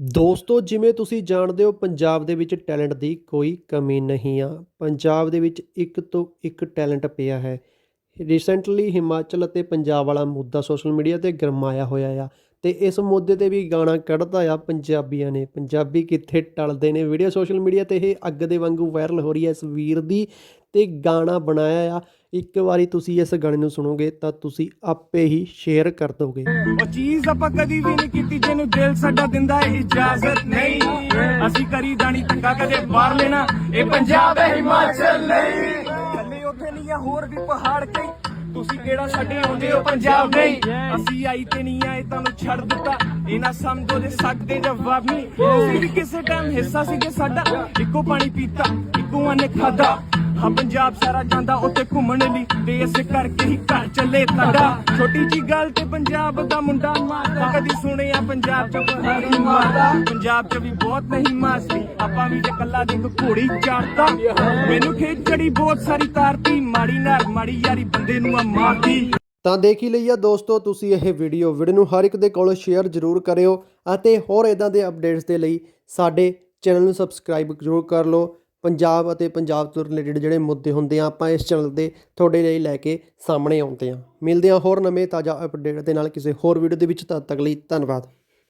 ਦੋਸਤੋ, ਜਿਵੇਂ ਤੁਸੀਂ ਜਾਣਦੇ ਹੋ, ਪੰਜਾਬ ਦੇ ਵਿੱਚ ਟੈਲੈਂਟ ਦੀ ਕੋਈ ਕਮੀ ਨਹੀਂ ਆ। ਪੰਜਾਬ ਦੇ ਵਿੱਚ ਇੱਕ ਤੋਂ ਇੱਕ ਟੈਲੈਂਟ ਪਿਆ ਹੈ। ਰੀਸੈਂਟਲੀ ਹਿਮਾਚਲ ਅਤੇ ਪੰਜਾਬ ਵਾਲਾ ਮੁੱਦਾ ਸੋਸ਼ਲ ਮੀਡੀਆ ਤੇ ਗਰਮਾਇਆ ਹੋਇਆ ਆ ਤੇ ਇਸ ਮੁੱਦੇ ਤੇ ਵੀ ਗਾਣਾ ਕੱਢਦਾ ਆ ਪੰਜਾਬੀਆਂ ਨੇ। ਪੰਜਾਬੀ ਕਿੱਥੇ ਟਲਦੇ ਨੇ? ਵੀਡੀਓ ਸੋਸ਼ਲ ਮੀਡੀਆ ਤੇ ਇਹ ਅੱਗ ਦੇ ਵਾਂਗੂ ਵਾਇਰਲ ਹੋ ਰਹੀ ਹੈ ਇਸ ਵੀਰ ਦੀ। ਤੇ ਗਾਣਾ ਬਣਾਇਆ ਆ। ਇੱਕ ਵਾਰੀ ਤੁਸੀਂ ਇਸ ਗਾਣੇ ਨੂੰ ਸੁਣੋਗੇ ਤਾਂ ਤੁਸੀਂ ਆਪੇ ਹੀ ਸ਼ੇਅਰ ਕਰ ਦੋਗੇ। ਉਹ ਚੀਜ਼ ਆਪਾਂ ਕਦੀ ਵੀ ਨਹੀਂ ਕੀਤੀ ਜਿਹਨੂੰ ਦਿਲ ਸਾਡਾ ਦਿੰਦਾ ਹੈ ਇਜਾਜ਼ਤ ਨਹੀਂ। ਅਸੀਂ ਕਰੀ ਦਾਣੀ ਧੱਕਾ ਕਦੇ ਬਾਹਰ ਲੈਣਾ। ਇਹ ਪੰਜਾਬ ਹੈ ਹਿਮਾਚਲ ਨਹੀਂ ਥੱਲੇ ਉੱਥੇ ਨਹੀਂ ਆ ਹੋਰ ਵੀ ਪਹਾੜ ਕਈ। ਤੁਸੀਂ ਕਿਹੜਾ ਸਾਡੇ ਆਉਂਦੇ ਹੋ ਪੰਜਾਬ ਨਹੀਂ? ਅਸੀਂ ਆਈ ਤੇ ਨਹੀਂ ਆਏ ਤੁਹਾਨੂੰ ਛੱਡ ਦਿੱਤਾ। ਇਹ ਨਾ ਸਮਝੋ ਜੇ ਸਕਦੇ ਜਵਾਬ ਨਹੀਂ। ਵੀ ਕਿਸੇ ਟਾਈਮ ਹਿੱਸਾ ਸੀਗੇ ਸਾਡਾ। ਇੱਕੋ ਪਾਣੀ ਪੀਤਾ ਇੱਕੋ ਅਨੇ ਖਾਦਾ ਹਾਂ ਪੰਜਾਬ ਸਾਰਾ ਜਾਂਦਾ ਉੱਥੇ ਘੁੰਮਣ ਲਈ। ਤੇ ਇਸੇ ਕਰਕੇ ਹੀ ਘਰ ਚੱਲੇ ਤੁਹਾਡਾ ਛੋਟੀ ਜੀ ਗੱਲ ਤੇ ਪੰਜਾਬ ਦਾ ਮੁੰਡਾ ਮਾਰਦਾ। ਕਦੀ ਸੁਣਿਆ ਪੰਜਾਬ ਚ ਪਹਾੜੀ ਮਾਰਦਾ। ਪੰਜਾਬ ਚ ਵੀ ਬਹੁਤ ਨਹੀਂ ਮਾਸੀ ਆਪਾਂ ਵੀ ਜੇ ਕੱਲਾ ਦੇਖ ਘੋੜੀ ਚਾੜਦਾ। ਮੈਨੂੰ ਖੇਚ ਚੜੀ ਬਹੁਤ ਸਾਰੀ ਤਾਰਤੀ। ਮਾੜੀ ਨਾਰ ਮਾੜੀ ਯਾਰੀ ਬੰਦੇ ਨੂੰ ਆ ਮਾਰਦੀ। ਤਾਂ ਦੇਖ ਹੀ ਲਈਆ ਦੋਸਤੋ ਤੁਸੀਂ ਇਹ ਵੀਡੀਓ ਵੀਡੀਓ ਨੂੰ ਹਰ ਇੱਕ ਦੇ ਕੋਲ ਸ਼ੇਅਰ ਜ਼ਰੂਰ ਕਰਿਓ ਅਤੇ ਹੋਰ ਇਦਾਂ ਦੇ ਅਪਡੇਟਸ ਦੇ ਲਈ ਸਾਡੇ ਚੈਨਲ ਨੂੰ ਸਬਸਕ੍ਰਾਈਬ ਜ਼ਰੂਰ ਕਰ ਲਓ। ਪੰਜਾਬ ਅਤੇ ਪੰਜਾਬ ਤੋਂ ਰਿਲੇਟਡ ਜਿਹੜੇ ਮੁੱਦੇ ਹੁੰਦੇ ਆ, ਆਪਾਂ ਇਸ ਚੈਨਲ ਤੇ ਤੁਹਾਡੇ ਲਈ ਲੈ ਕੇ ਸਾਹਮਣੇ ਆਉਂਦੇ ਹਾਂ ਮਿਲਦੇ ਹਾਂ ਹੋਰ ਨਵੇਂ ਤਾਜ਼ਾ ਅਪਡੇਟ ਦੇ ਨਾਲ ਕਿਸੇ ਹੋਰ ਵੀਡੀਓ ਦੇ ਵਿੱਚ, ਤਦ ਤੱਕ ਲਈ ਧੰਨਵਾਦ।